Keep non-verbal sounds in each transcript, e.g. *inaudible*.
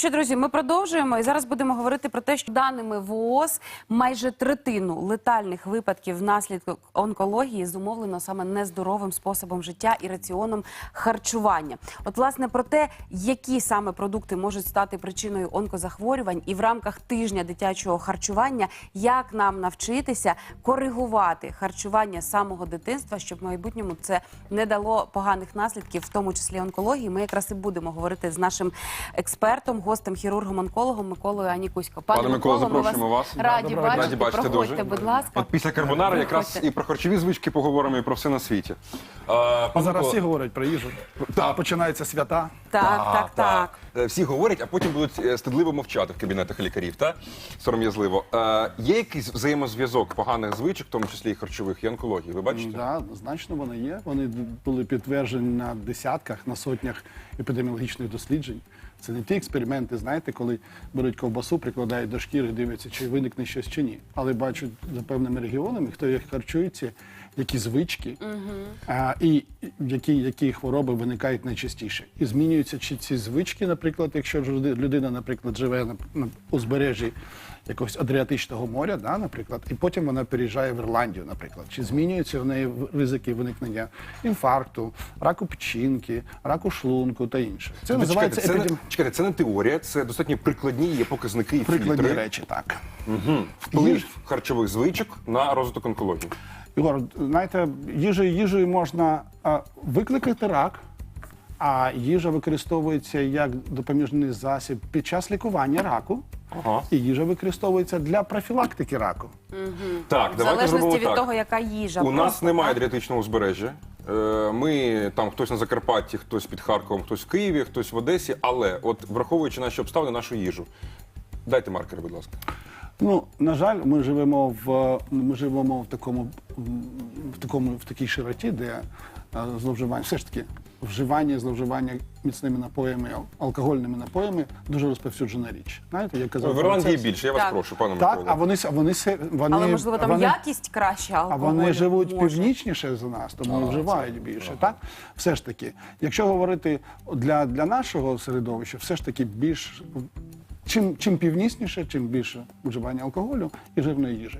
Що, друзі, ми продовжуємо і зараз будемо говорити про те, що даними ВООЗ майже третину летальних випадків внаслідок онкології зумовлено саме нездоровим способом життя і раціоном харчування. От, власне, про те, які саме продукти можуть стати причиною онкозахворювань, і в рамках тижня дитячого харчування, як нам навчитися коригувати харчування самого дитинства, щоб в майбутньому це не дало поганих наслідків, в тому числі онкології. Ми якраз і будемо говорити з нашим експертом, гостем, хірургом, онкологом Миколою Анікусько. Пане Миколо, ми запрошуємо вас. Раді дня. бачити. Раді бачити Проходьте, дуже. будь ласка. От після карбонари якраз і про харчові звички поговоримо, і про все на світі. А, А зараз всі говорять про їжу. Так. Починаються свята. Так, так, так. Е, Всі говорять, а потім будуть е, стидливо мовчати в кабінетах лікарів, та сором'язливо. Е, є якийсь взаємозв'язок поганих звичок, в тому числі і харчових, і онкології? Ви бачите? Да, значно вони є. Вони були підтверджені на десятках, на сотнях епідеміологічних досліджень. Це не ті експерименти, знаєте, коли беруть ковбасу, прикладають до шкіри, дивляться, чи виникне щось чи ні. Але бачать за певними регіонами, хто як харчується, які звички, а, і які, які хвороби виникають найчастіше. І змінюються чи ці звички, наприклад, якщо людина, наприклад, живе на, на узбережжі якогось Адріатичного моря, да, наприклад, і потім вона переїжджає в Ірландію, наприклад. Чи змінюються в неї ризики виникнення інфаркту, раку печінки, раку шлунку та інше. Це Ви називається чекайте, це, епідем... не, чекайте, це не теорія, це достатньо прикладні є показники і прикладні фільтри. речі, так. Вплив харчових звичок на розвиток онкології. Ігор, знаєте, їжею, їжею можна а, викликати рак, а їжа використовується як допоміжний засіб під час лікування раку. Ага. І їжа використовується для профілактики раку. Так, В давайте залежності зробимо від так. того, яка їжа. У нас просто, немає так? Адріатичного узбережжя. Е, Ми там хтось на Закарпатті, хтось під Харковом, хтось в Києві, хтось в Одесі. Але от враховуючи наші обставини, нашу їжу. Дайте маркери, будь ласка. Ну, на жаль, ми живемо в ми живемо в такому в такому в такій широті, де зловживання, все ж таки, вживання, зловживання міцними напоями, алкогольними напоями дуже розповсюджена річ. Знаєте, я казав В Ірландії це. більше, я вас Так. прошу, пане Так, а вони с- вони се- вони Але можливо там вони, якість краща а алкоголю вони живуть може. північніше за нас, тому і вживають більше. Так, все ж таки, якщо говорити для, для нашого середовища, все ж таки більш чим, чим північніше, чим більше вживання алкоголю і жирної їжі.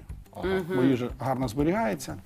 Бо їжа гарно зберігається.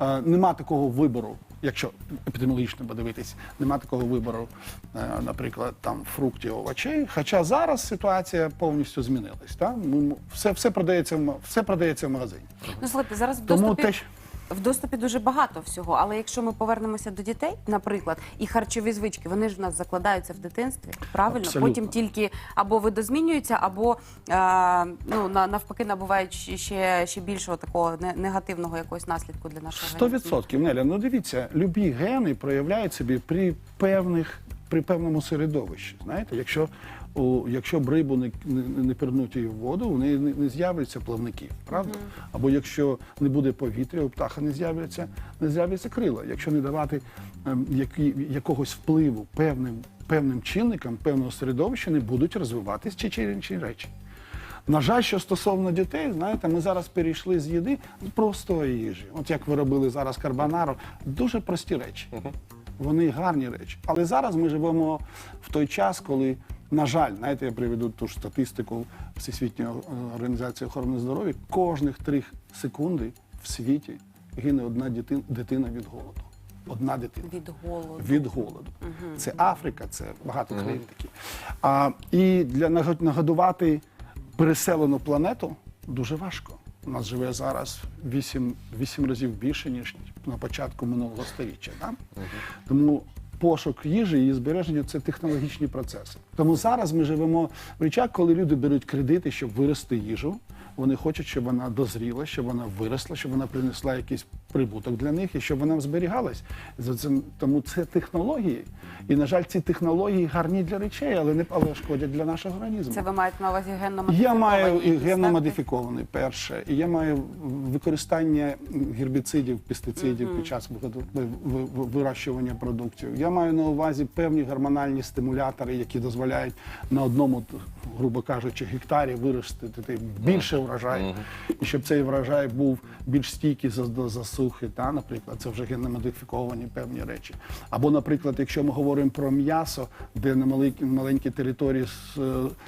Е, нема такого вибору, якщо епідеміологічно подивитись, нема такого вибору, е, наприклад, там фруктів, овочей. Хоча зараз ситуація повністю змінилась. Та? Ми все, все, продається, все продається в магазині. Ну, слухайте, зараз в Тому доступі, те, що- в доступі дуже багато всього. Але якщо ми повернемося до дітей, наприклад, і харчові звички, вони ж в нас закладаються в дитинстві, правильно? Абсолютно. Потім тільки або видозмінюються, або е, ну, на- навпаки набувають ще- ще, більшого такого не- негативного якогось наслідку для нашого Сто організму. відсотків, Неля. Ну дивіться, любі гени проявляють собі при певних при певному середовищі. Знаєте, якщо у, якщо б рибу не, не, не пірнуть її в воду, у неї не, не з'являться плавників, правда? Або якщо не буде повітря, у птаха не з'являться, не з'являться крила. Якщо не давати ем, які, якогось впливу певним, певним чинникам, певного середовища, не будуть розвиватись чи чи інші речі. На жаль, що стосовно дітей, знаєте, ми зараз перейшли з їди з простої їжі. От як ви робили зараз карбонару, дуже прості речі. Вони гарні речі. Але зараз ми живемо в той час, коли, на жаль, знаєте, я приведу ту ж статистику Всесвітньої організації охорони здоров'я, кожних три секунди в світі гине одна дитина від голоду. Одна дитина Від голоду. від голоду. Це Африка, це багато країн такі. А, і для нагод- нагодувати переселену планету дуже важко. У нас живе зараз 8, 8 разів більше, ніж на початку минулого століття. Да? Тому пошук їжі і її збереження це технологічні процеси. Тому зараз ми живемо в речах, коли люди беруть кредити, щоб вирости їжу. Вони хочуть, щоб вона дозріла, щоб вона виросла, щоб вона принесла якийсь прибуток для них і щоб вона зберігалась. Тому це технології. І на жаль, ці технології гарні для речей, але не але шкодять для нашого організму. Це ви маєте на увазі генно Я маю і генно-модифікований, перше, і я маю використання гербіцидів, пестицидів під час вирощування продуктів. Я маю на увазі певні гормональні стимулятори, які дозволяють на одному, грубо кажучи, гектарі виростити більше врожай, і щоб цей врожай був більш стійкий за- до засухи, та, наприклад, це вже генно-модифіковані певні речі. Або, наприклад, якщо ми говоримо про м'ясо, де на маленькій, маленькій території е,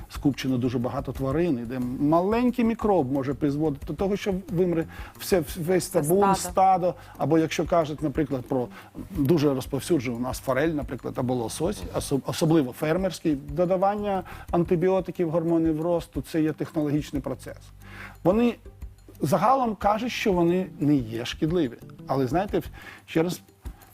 скупчено дуже багато тварин, і де маленький мікроб може призводити до того, що вимре все, весь табун, стадо. стадо, або якщо кажуть, наприклад, про дуже розповсюджену у нас форель, наприклад, або лосось, особливо фермерський, додавання антибіотиків, гормонів росту це є технологічний процес. Вони загалом кажуть, що вони не є шкідливі. Але знаєте, ще раз.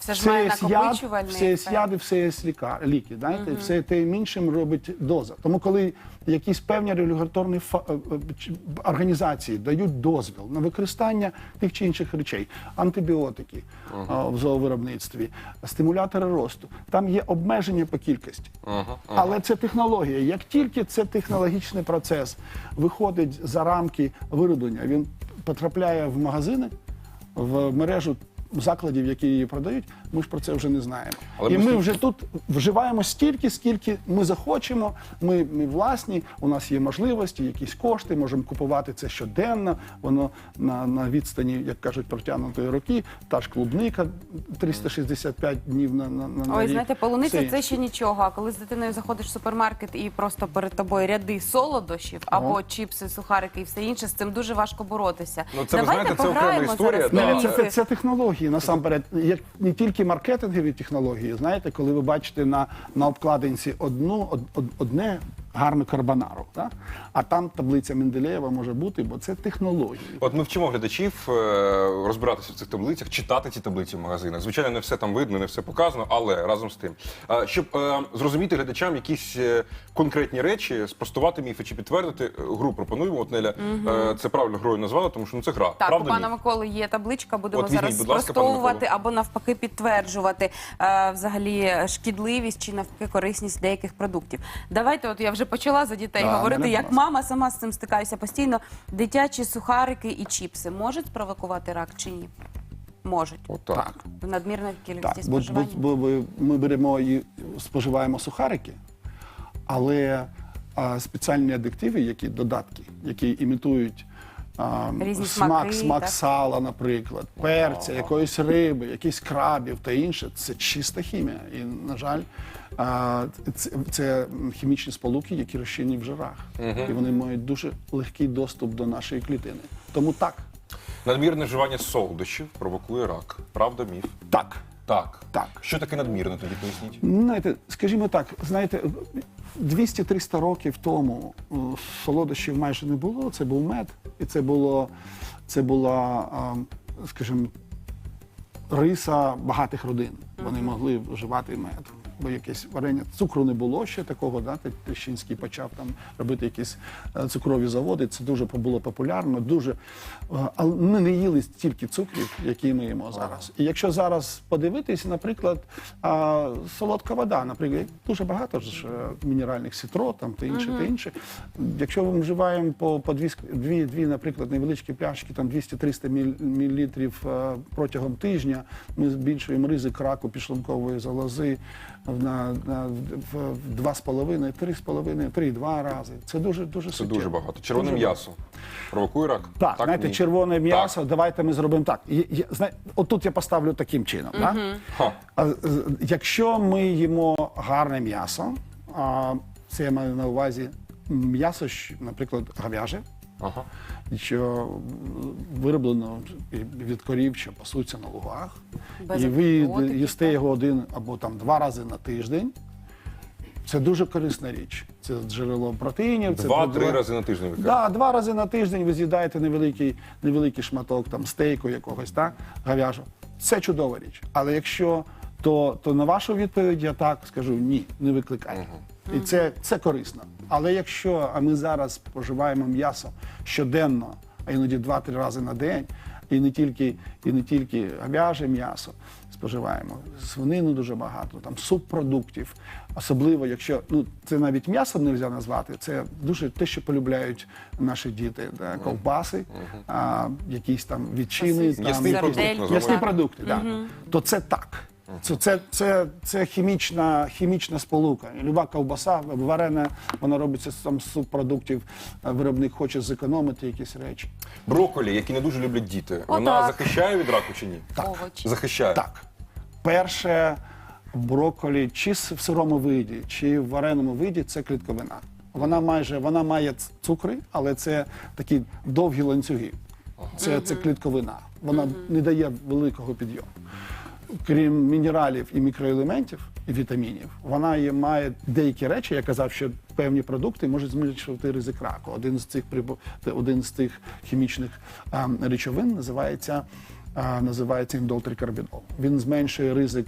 Все ж має є яд, накопичувальний все є ефект. яди, все є ліка, ліки. Знаєте, все тим іншим робить доза. Тому коли якісь певні регуляторні фа- е, е, організації дають дозвіл на використання тих чи інших речей, антибіотики а, в зоовиробництві, стимулятори росту, там є обмеження по кількості. Але це технологія. Як тільки це технологічний процес виходить за рамки вироблення, він потрапляє в магазини, в мережу закладів, які її продають, ми ж про це вже не знаємо. Але І ми ми вже тут вживаємо стільки, скільки ми захочемо. Ми, ми власні, у нас є можливості, якісь кошти, можемо купувати це щоденно. Воно на, на відстані, як кажуть, протягнутої роки. Та ж клубника 365 днів на, на, на Ой, рік. знаєте, полуниця Все це ще нічого. А коли з дитиною заходиш в супермаркет і просто перед тобою ряди солодощів або чіпси, сухарики і все інше, з цим дуже важко боротися. Ну, це, ви знаєте, це окрема історія, зараз. да. Це, це, це технології насамперед, як не тільки маркетингові технології. Знаєте, коли ви бачите на, на обкладинці одну од, од- одне гарну карбонару, так? а там таблиця Менделєєва може бути, бо це технології. От ми вчимо глядачів е, розбиратися в цих таблицях, читати ці таблиці в магазинах. Звичайно, не все там видно, не все показано, але разом з тим, щоб е, зрозуміти глядачам якісь е, конкретні речі, спростувати міфи чи підтвердити, гру пропонуємо. От Неля е, це правильно грою назвала, тому що ну це гра. Так, Правда, у пана міф? Миколи є табличка, будемо От візьміть, зараз спростовувати або навпаки підтверджувати взагалі шкідливість чи навпаки корисність деяких продуктів. Давайте, от я вже почала за дітей Да, говорити, мене як мама сама з цим стикаюся постійно. Дитячі сухарики і чіпси можуть спровокувати рак чи ні? Можуть. Отак. Так. В надмірної кількості Так, бо, бо, споживання. бо, бо ми беремо і споживаємо сухарики, але а, спеціальні адиктиви, які додатки, які імітують а, Різні смак, смаки, смак так? сала, наприклад, перця, якоїсь риби, якісь крабів та інше, це чиста хімія. І, на жаль, а, це, це хімічні сполуки, які розчинені в жирах. І вони мають дуже легкий доступ до нашої клітини. Тому так, Надмірне вживання солодощів провокує рак. Правда, міф? так. Так. Так. Що таке надмірне тоді поясніть? Знаєте, скажімо так, знаєте, 200-300 років тому е, солодощів майже не було. Це був мед, і це було це була, скажімо, риса багатих родин. Вони могли вживати мед. Бо якесь варення цукру не було ще такого, да? Трещинський почав там робити якісь е, цукрові заводи. Це дуже було популярно, дуже. Але ми не їли стільки цукрів, які ми їмо зараз. І якщо зараз подивитись, наприклад, солодка вода, наприклад, дуже багато ж е, мінеральних ситро, там та інше, та інше. Якщо ми вживаємо по, по дві, дві, дві, наприклад, невеличкі пляшки, там 200-300 міл- мілілітрів е, протягом тижня, ми збільшуємо ризик раку підшлункової залози на, на в, два з половиною, три з половиною, три-два рази. Це дуже дуже Це суттєво. дуже багато. Червоне Дуже м'ясо провокує рак? так, знаєте, ні? червоне м'ясо, Так. давайте ми зробимо так. Я, я, зна- отут я поставлю таким чином. Да? Ха. А, з- якщо ми їмо гарне м'ясо, а, це я маю на увазі м'ясо, щ- наприклад, говяже, Ага. Що вироблено від корів, що пасуться на лугах, Без і ви їсте так? його один або там два рази на тиждень. Це дуже корисна річ. Це джерело протеїнів. це Два-три рази на тиждень кажете? Да, два рази на тиждень ви з'їдаєте невеликий, невеликий шматок там стейку якогось, так, говяжу. Це чудова річ. Але якщо то, то на вашу відповідь я так скажу ні, не викликайте. І це, це корисно. Але якщо а ми зараз споживаємо м'ясо щоденно, а іноді два-три рази на день, і не тільки, і не тільки говяже м'ясо споживаємо, свинину дуже багато, там субпродуктів. Особливо, якщо ну це навіть м'ясом не можна назвати, це дуже те, що полюбляють наші діти, да, ковбаси, а, якісь там відчини, там, М'ясний якісь- продукт, Сардельки, називаємо. м'ясні продукти, да. то це так. Це, це, це, це хімічна, хімічна сполука. Люба ковбаса варена, вона робиться з там, з субпродуктів. Виробник хоче зекономити якісь речі. Брокколі, які не дуже люблять діти, вона Отак. захищає від раку чи ні? Овочі. Захищає. Так. Перше, брокколі чи в сирому виді, чи в вареному виді це клітковина. Вона майже вона має цукри, але це такі довгі ланцюги. Це, це клітковина. Вона не дає великого підйому. Крім мінералів і мікроелементів і вітамінів, вона є, має деякі речі. Я казав, що певні продукти можуть зменшувати ризик раку. Один з цих один з тих хімічних а, речовин називається, а, називається індолтрикарбінол. Він зменшує ризик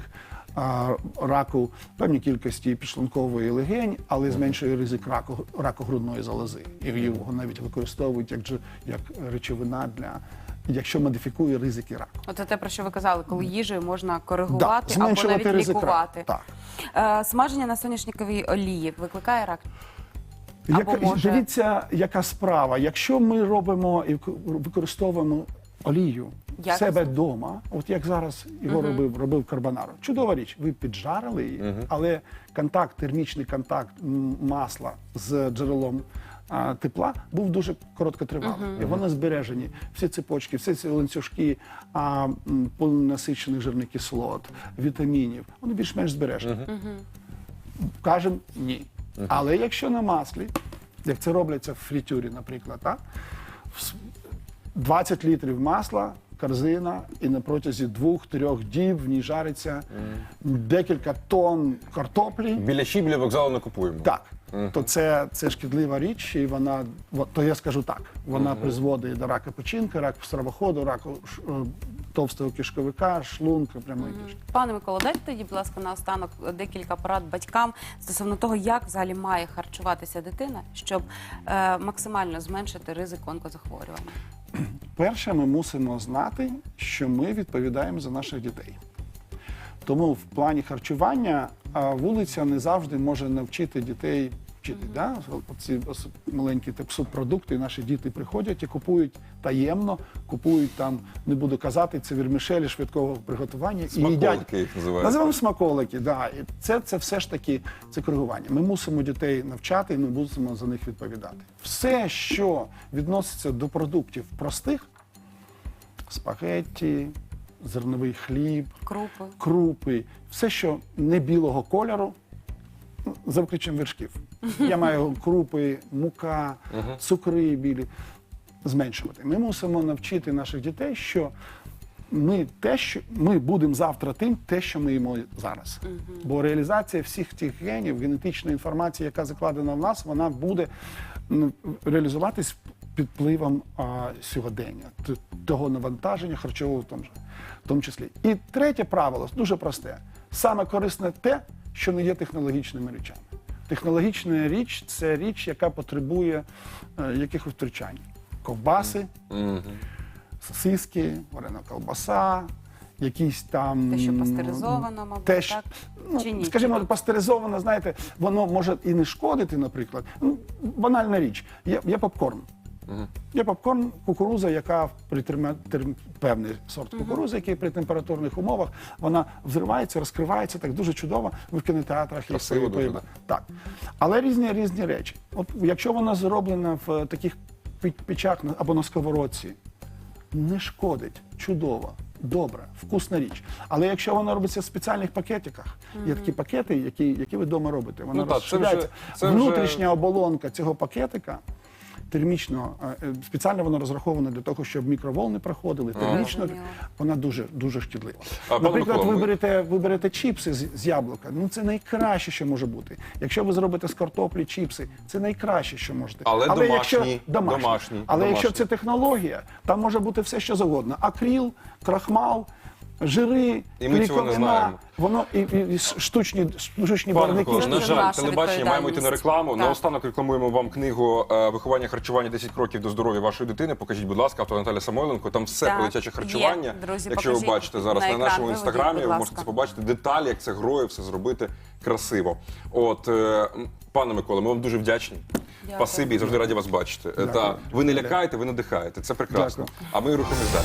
раку певній кількості підшлункової легень, але зменшує ризик раку, раку грудної залози. І його навіть використовують як, як речовина для якщо модифікує ризики раку. Оце те, про що ви казали, коли їжею можна коригувати або зменшувати навіть ризик лікувати. раку. Так. Е, смаження на соняшниковій олії викликає рак? Або Яка, може- Дивіться, яка справа. Якщо ми робимо і використовуємо олію в Якісно. себе вдома, от як зараз його робив, робив карбонару. Чудова річ. Ви піджарили її, але контакт, термічний контакт м, масла з джерелом. А, Тепла був дуже короткотривалий. І вони збережені. Всі цепочки, всі ці ланцюжки а, м, полінасичених жирних кислот, вітамінів, вони більш-менш збережені. Кажемо ні. Але якщо на маслі, як це робляться в фритюрі, наприклад, так? в 20 літрів масла, корзина, і на протязі двох-трьох діб в ній жариться декілька тонн картоплі. Біля біля вокзалу не купуємо. Так, то це, це шкідлива річ, і вона, во- то я скажу так, вона призводить до рака печінки, раку стравоходу, раку ш- е, товстого кишковика, шлунка, прямої кишки. Пане Миколо, дайте тоді, будь ласка, наостанок декілька порад батькам стосовно того, як взагалі має харчуватися дитина, щоб е, максимально зменшити ризик онкозахворювання. Перше, ми мусимо знати, що ми відповідаємо за наших дітей. Тому в плані харчування вулиця не завжди може навчити дітей вчити. Да? Ці маленькі так, субпродукти, наші діти приходять і купують таємно, купують там, не буду казати, це вірмішелі швидкого приготування. Смаколики їх називають. Називаємо смаколики, да. І це, це все ж таки це коригування. Ми мусимо дітей навчати, і ми мусимо за них відповідати. Все, що відноситься до продуктів простих, спагетті, зерновий хліб, Крупи. крупи, все, що не білого кольору, ну, за виключенням вершків. *laughs* Я маю крупи, мука, цукри білі. Зменшувати. Ми мусимо навчити наших дітей, що ми те, що ми будемо завтра тим, те, що ми їмо зараз. Бо реалізація всіх тих генів, генетичної інформації, яка закладена в нас, вона буде ну, реалізуватись під впливом а, сьогодення, того навантаження харчового в тому, в тому числі. І третє правило дуже просте: саме корисне те, що не є технологічними речами. Технологічна річ це річ, яка потребує е, якихось втручань. Ковбаси, сосиски, варена колбаса, якісь там. Те, що пастеризовано, мабуть, те, що- так? Ну, Чи ні? Скажімо, пастеризовано, знаєте, воно може і не шкодити, наприклад. Ну, банальна річ. Є, є попкорн. Є попкорн, кукуруза, яка при терма- тер- певний сорт кукурузи, який при температурних умовах вона взривається, розкривається так дуже чудово. Ви в кінотеатрах і поїба- Так. Але різні різні речі. От якщо вона зроблена в е, таких печах або на сковородці, не шкодить, чудово, добре, вкусна річ. Але якщо вона робиться в спеціальних пакетиках, є такі пакети, які, які ви вдома робите, вона Ну так, це вже- це вже- Внутрішня оболонка цього пакетика. Термічно е, е, спеціально воно розраховано для того, щоб мікроволни проходили. Термічно вона дуже дуже шкідлива. Наприклад, ви ви- берете, ви берете чіпси з, з яблука. Ну це найкраще, що може бути. Якщо ви зробите з картоплі чіпси, це найкраще, що можете. Але якщо домашні, домашні. домашні, Але домашні. якщо це технологія, там може бути все, що завгодно: акріл, крахмал. Жири, І ми цього не клейковина, знаємо. воно і, і, і штучні, штучні Пане барвники. Микола, на Це жаль, телебачення маємо йти на відповідальність. рекламу. Так. Наостанок рекламуємо вам книгу е, Виховання харчування 10 кроків до здоров'я вашої дитини. Покажіть, будь ласка, авто Наталя Самойленко. Там все Так, про дитяче є. харчування. Друзі, Якщо ви покажіть бачите зараз на на, екран, нашому виведіть, інстаграмі, будь ви можете ласка. це побачити деталі, як це грою, все зробити красиво. От, е, м, пане Миколе, ми вам дуже вдячні. Дякую. Спасибі, завжди раді вас бачити. Е, Дякую. Та ви не лякаєте, ви надихаєте. Це прекрасно. Дякую. А ми рухаємось далі.